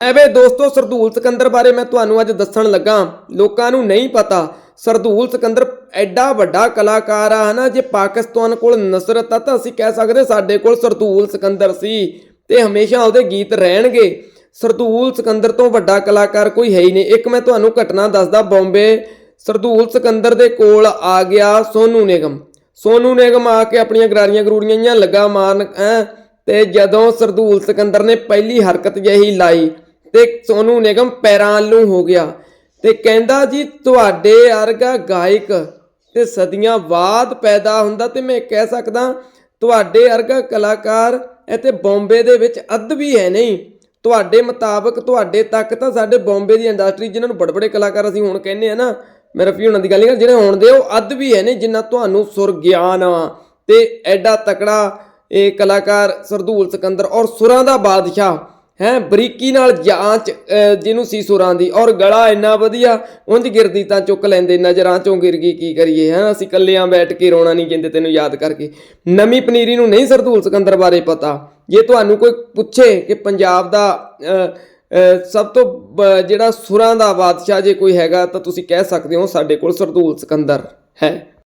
ਐਵੇਂ ਦੋਸਤੋ, ਸਰਦੂਲ ਸਿਕੰਦਰ ਬਾਰੇ ਮੈਂ ਤੁਹਾਨੂੰ ਅੱਜ ਦੱਸਣ ਲੱਗਾ। ਲੋਕਾਂ ਨੂੰ ਨਹੀਂ ਪਤਾ, ਸਰਦੂਲ ਸਿਕੰਦਰ ਐਡਾ ਵੱਡਾ ਕਲਾਕਾਰ ਆ, ਹਨਾ? ਜੇ ਪਾਕਿਸਤਾਨ ਕੋਲ ਨਸਰਤ ਆ ਤਾਂ ਅਸੀਂ ਕਹਿ ਸਕਦੇ ਸਾਡੇ ਕੋਲ ਸਰਦੂਲ ਸਿਕੰਦਰ ਸੀ ਤੇ ਹਮੇਸ਼ਾ ਉਹਦੇ ਗੀਤ ਰਹਿਣਗੇ। ਸਰਦੂਲ ਸਿਕੰਦਰ ਤੋਂ ਵੱਡਾ ਕਲਾਕਾਰ ਕੋਈ ਹੈ ਹੀ ਨਹੀਂ। ਇੱਕ ਮੈਂ ਤੁਹਾਨੂੰ ਘਟਨਾ ਦੱਸਦਾ, ਬੰਬੇ ਸਰਦੂਲ ਸਿਕੰਦਰ ਦੇ ਕੋਲ ਆ ਗਿਆ ਸੋਨੂ ਨਿਗਮ। ਸੋਨੂ ਨਿਗਮ ਆ ਕੇ ਆਪਣੀਆਂ ਗਰਾਰੀਆਂ ਗਰੂੜੀਆਂ ਲੱਗਾ ਮਾਰਨ, ਹੈਂ? ਤੇ ਜਦੋਂ ਸਰਦੂਲ ਸਿਕੰਦਰ ਨੇ ਪਹਿਲੀ ਹਰਕਤ ਜਿਹੀ ਲਾਈ ਤੇ ਸੋਨੂ ਨਿਗਮ ਪੈਰਾਂ ਹੋ ਗਿਆ ਤੇ ਕਹਿੰਦਾ ਜੀ, ਤੁਹਾਡੇ ਅਰਗਾ ਗਾਇਕ ਤੇ ਸਦੀਆਂ ਬਾਅਦ ਪੈਦਾ ਹੁੰਦਾ ਤੇ ਮੈਂ ਕਹਿ ਸਕਦਾ ਤੁਹਾਡੇ ਅਰਗਾ ਕਲਾਕਾਰ ਇੱਥੇ ਬੰਬੇ ਦੇ ਵਿੱਚ ਅੱਧ ਵੀ ਹੈ ਨਹੀਂ। ਤੁਹਾਡੇ ਮੁਤਾਬਕ ਤੁਹਾਡੇ ਤੱਕ ਤਾਂ ਸਾਡੇ ਬੰਬੇ ਦੀ ਇੰਡਸਟਰੀ ਜਿਨ੍ਹਾਂ ਨੂੰ ਬੜੇ ਬੜੇ ਕਲਾਕਾਰ ਅਸੀਂ ਹੁਣ ਕਹਿੰਦੇ ਆ ਨਾ ਮੇਰਾ ਰਫੀ ਉਹਨਾਂ ਦੀ ਗੱਲ ਨਹੀਂ ਜਿਹੜੇ ਹੁਣ ਦੇ ਉਹ ਅੱਧ ਵੀ ਹੈ ਨਹੀਂ ਜਿੰਨਾ ਤੁਹਾਨੂੰ ਸੁਰ ਗਿਆਨ ਆ। ਤੇ ਐਡਾ ਤਕੜਾ ਇਹ ਕਲਾਕਾਰ ਸਰਦੂਲ ਸਿਕੰਦਰ ਔਰ ਸੁਰਾਂ ਦਾ ਬਾਦਸ਼ਾਹ ਹੈ, ਬਰੀਕੀ ਨਾਲ ਜਾਂਚ ਜਿਹਨੂੰ ਸੀ ਸੁਰਾਂ ਦੀ, ਔਰ ਗਲਾ ਇੰਨਾ ਵਧੀਆ ਉਂਝ ਗਿਰਦੀ ਤਾਂ ਚੁੱਕ ਲੈਂਦੇ, ਨਜ਼ਰਾਂ ਚੋਂ ਗਿਰ ਗਈ, ਕੀ ਕਰੀਏ, ਹੈ, ਅਸੀਂ ਕੱਲਿਆਂ ਬੈਠ ਕੇ ਰੋਣਾ ਨਹੀਂ ਕਹਿੰਦੇ ਤੈਨੂੰ ਯਾਦ ਕਰਕੇ। ਨਵੀਂ ਪਨੀਰੀ ਨੂੰ ਨਹੀਂ ਸਰਦੂਲ ਸਿਕੰਦਰ ਬਾਰੇ ਪਤਾ। ਜੇ ਤੁਹਾਨੂੰ ਕੋਈ ਪੁੱਛੇ ਕਿ ਪੰਜਾਬ ਦਾ ਸਭ ਤੋਂ ਬ- ਜਿਹੜਾ ਸੁਰਾਂ ਦਾ ਬਾਦਸ਼ਾਹ ਜੇ ਕੋਈ ਹੈਗਾ, ਤਾਂ ਤੁਸੀਂ ਕਹਿ ਸਕਦੇ ਹੋ ਸਾਡੇ ਕੋਲ ਸਰਦੂਲ ਸਿਕੰਦਰ ਹੈ।